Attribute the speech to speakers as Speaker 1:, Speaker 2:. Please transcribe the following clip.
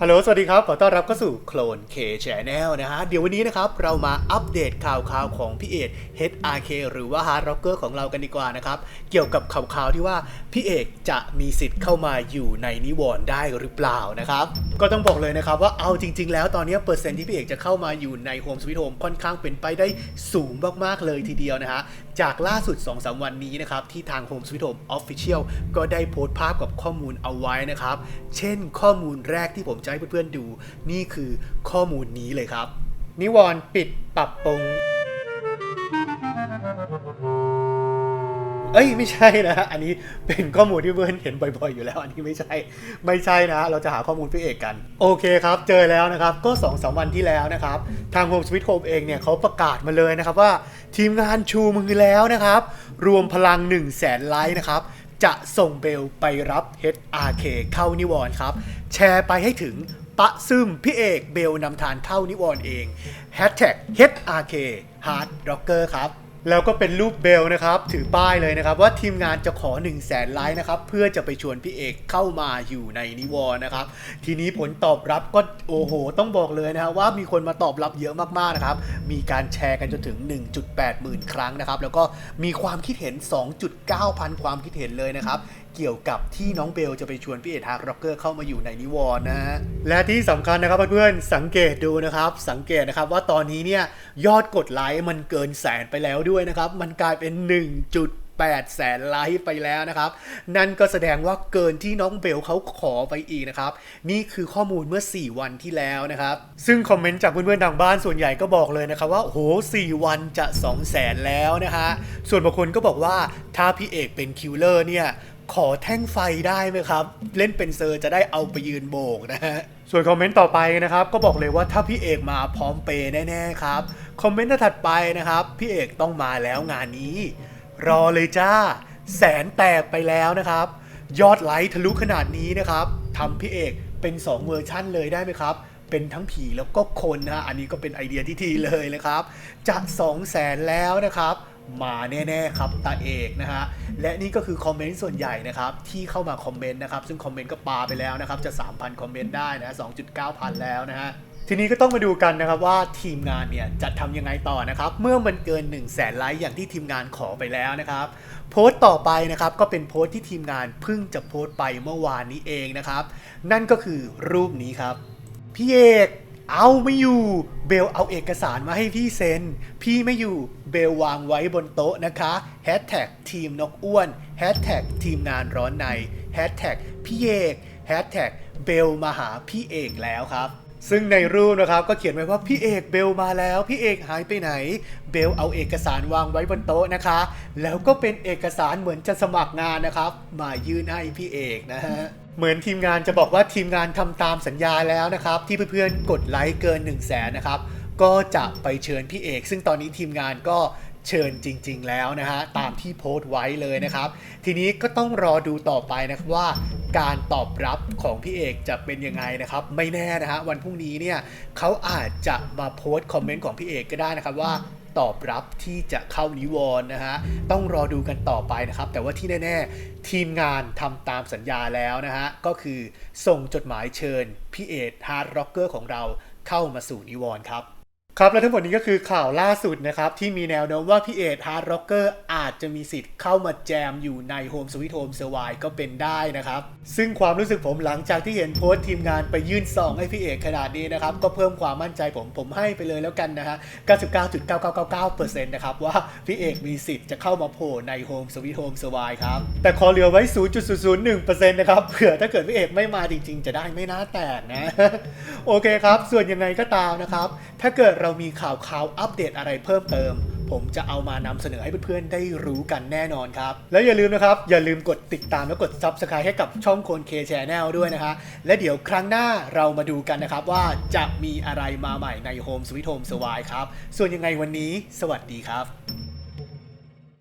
Speaker 1: ฮัลโหล สวัสดีครับ ขอต้อนรับเข้าสู่โคลน K Channel นะฮะ เดี๋ยววันนี้นะครับ เรามาอัปเดตข่าวข่าวของพี่เอก HRK หรือว่า Hard Rocker ของเรากันดีกว่านะครับ เกี่ยวกับข่าวข่าวที่ว่าพี่เอกจะมีสิทธิ์เข้ามาอยู่ในนิวรณ์ได้หรือเปล่านะครับ ก็ต้องบอกเลยนะครับว่าเอาจริง ๆ แล้วตอนนี้เปอร์เซ็นต์ที่พี่เอกจะเข้ามาอยู่ใน Home Sweet Home ค่อนข้างเป็นไปได้สูงมากๆเลยทีเดียวนะฮะ จากล่าสุด 2-3 วันนี้นะครับที่ทาง Home Sweet Home Official ก็ได้โพสต์ภาพกับข้อมูลเอาไว้นะครับ เช่น ข้อมูลแรกที่ผมจะให้เพื่อนๆดู นี่คือข้อมูลนี้เลยครับ นิวรณ์ปิดปรับปรุงเอ้ยไม่ใช่นะอันนี้เป็นข้อมูลที่เพื่อนเห็นบ่อยๆอยู่แล้ว อันนี้ไม่ใช่ไม่ใช่นะ เราจะหาข้อมูลพี่เอกกัน โอเคครับ เจอแล้วนะครับ ก็2อสวันที่แล้วนะครับ ทาง Home Sweet Home เองเนี่ยเขาประกาศมาเลยนะครับว่า ทีมงานชูมือแล้วนะครับ รวมพลัง1 0 0 0 0แสนไลค์นะครับ จะส่งเบลไปรับ HRK เข้านิวรณ์ครับ แชร์ไปให้ถึงปะซึมพี่เอกเบลนำทานเข้านิวรณ์เอง Hashtag HRK Hard Rocker ครับ แล้วก็เป็นรูปเบลนะครับ ถือป้ายเลยนะครับ ว่าทีมงานจะขอ 1 0 0 0 0แสนไลค์นะครับ เพื่อจะไปชวนพี่เอกเข้ามาอยู่ในนิวอนะครับ ทีนี้ผลตอบรับก็โอ้โห ต้องบอกเลยนะครับว่ามีคนมาตอบรับเยอะมากๆนะครับ มีการแชร์กันจนถึง 1.8 หมื่นครั้งนะครับ แล้วก็มีความคิดเห็น 2.9 พันความคิดเห็นเลยนะครับ เกี่ยวกับที่น้องเบลจะไปชวนพี่เอกฮาร์ร็อกเกอร์เข้ามาอยู่ในนิวรณ์นะฮะ และที่สำคัญนะครับเพื่อนๆสังเกตดูนะครับ สังเกตนะครับว่าตอนนี้เนี่ยยอดกดไลค์มันเกินแสนไปแล้วด้วยนะครับ มันกลายเป็น 1.8แสนไลค์ไปแล้วนะครับ นั่นก็แสดงว่าเกินที่น้องเบลเขาขอไปอีกนะครับ นี่คือข้อมูลเมื่อ 4 วันที่แล้วนะครับ ซึ่งคอมเมนต์จากเพื่อนๆทางบ้านส่วนใหญ่ก็บอกเลยนะครับว่าโอ้โห4วันจะ2 0 0แสนแล้วนะฮะส่วนบางคนก็บอกว่าถ้าพี่เอกเป็นคิวเลอร์เนี่ย ขอแท่งไฟได้ไหมครับ เล่นเป็นเซอร์จะได้เอาไปยืนโบกนะฮะส่วนคอมเมนต์ต่อไปนะครับ ก็บอกเลยว่าถ้าพี่เอกมาพร้อมเปย์แน่ๆครับคอมเมนต์ถัดไปนะครับ พี่เอกต้องมาแล้วงานนี้ รอเลยจ้า แสนแตกไปแล้วนะครับ ยอดไลค์ทะลุขนาดนี้นะครับทำพี่เอกเป็น 2 เวอร์ชั่นเลยได้ไหมครับเป็นทั้งผีแล้วก็คนนะฮะอันนี้ก็เป็นไอเดียที่ดีเลยนะครับจะ2 0 0แสนแล้วนะครับ มาแน่ๆครับตาเอกนะฮะและนี่ก็คือคอมเมนต์ส่วนใหญ่นะครับที่เข้ามาคอมเมนต์นะครับซึ่งคอมเมนต์ก็ปาไปแล้วนะครับจะ 3,000 คอมเมนต์ได้นะ2.9 พันแล้วนะฮะทีนี้ก็ต้องมาดูกันนะครับว่าทีมงานเนี่ยจะทำยังไงต่อนะครับ เมื่อมันเกิน 1 0 0 0 0แสนไลค์อย่างที่ทีมงานขอไปแล้วนะครับ โพสต์ต่อไปนะครับก็เป็นโพสต์ที่ทีมงานเพิ่งจะโพสต์ไปเมื่อวานนี้เองนะครับ นั่นก็คือรูปนี้ครับพี่เอก เอาไม่อยู่ เบลเอาเอกสารมาให้พี่เซ็น พี่ไม่อยู่ เบลวางไว้บนโต๊ะนะคะแฮชแท็กทีมนกอ้วนแฮชแท็กทีมงานร้อนในแฮชแท็กพี่เอกแฮชแท็กเบลมาหาพี่เอกแล้วครับ ซึ่งในรูปนะครับก็เขียนไว้ว่าพี่เอกเบลมาแล้ว พี่เอกหายไปไหน เบลเอาเอกสารวางไว้บนโต๊ะนะคะ แล้วก็เป็นเอกสารเหมือนจะสมัครงานนะครับ มายื่นให้พี่เอกนะฮะ เหมือนทีมงานจะบอกว่าทีมงานทำตามสัญญาแล้วนะครับ ที่เพื่อนๆกดไลค์เกิน 1 0 0 0 0แสนนะครับ ก็จะไปเชิญพี่เอก ซึ่งตอนนี้ทีมงานก็เชิญจริง ๆ แล้วนะฮะตามที่โพสต์ไว้เลยนะครับ ทีนี้ก็ต้องรอดูต่อไปนะครับว่าการตอบรับของพี่เอกจะเป็นยังไงนะครับ ไม่แน่นะฮะวันพรุ่งนี้เนี่ยเขาอาจจะมาโพสต์คอมเมนต์ของพี่เอกก็ได้นะครับว่า ตอบรับที่จะเข้านิวรณ์นะฮะต้องรอดูกันต่อไปนะครับ แต่ว่าที่แน่ ๆ ทีมงานทำตามสัญญาแล้วนะฮะก็คือส่งจดหมายเชิญพี่เอทฮาร์ดร็อกเกอร์ของเราเข้ามาสู่นิวรณ์ครับ ครับและทั้งหมดนี้ก็คือข่าวล่าสุดนะครับ ที่มีแนวโน้มว่าพี่เอกฮาร์ดร็อกเกอร์อาจจะมีสิทธิ์เข้ามาแจมอยู่ใน Home Sweet Home s u r v i ก็เป็นได้นะครับ ซึ่งความรู้สึกผมหลังจากที่เห็นโพสต์ทีมงานไปยื่นซองให้พี่เอกขนาดนี้นะครับ ก็เพิ่มความมั่นใจผมผมให้ไปเลยแล้วกันนะฮะ 99.9999%นะครับว่าพี่เอกมีสิทธิ์จะเข้ามาโผล่ใน Home Sweet Home s u r v i ครับแต่ขอเหลือไว้ 0.001%นะครับเผื่อถ้าเกิดพี่เอกไม่มาจริง ๆ จะได้ไม่น่าแตกนะโอเคครับ ส่วนยังไงก็ตามนะครับถ้าเกิดเรามีข่าวข่าวอัปเดตอะไรเพิ่มเติม ผมจะเอามานำเสนอให้เพื่อนๆได้รู้กันแน่นอนครับ แล้วอย่าลืมนะครับ อย่าลืมกดติดตามและกด Subscribe ให้กับช่องโคนเคชแนลด้วยนะฮะและเดี๋ยวครั้งหน้าเรามาดูกันนะครับว่าจะมีอะไรมาใหม่ใน Home Sweet Home s w i ครับ ส่วนยังไงวันนี้ สวัสดีครับ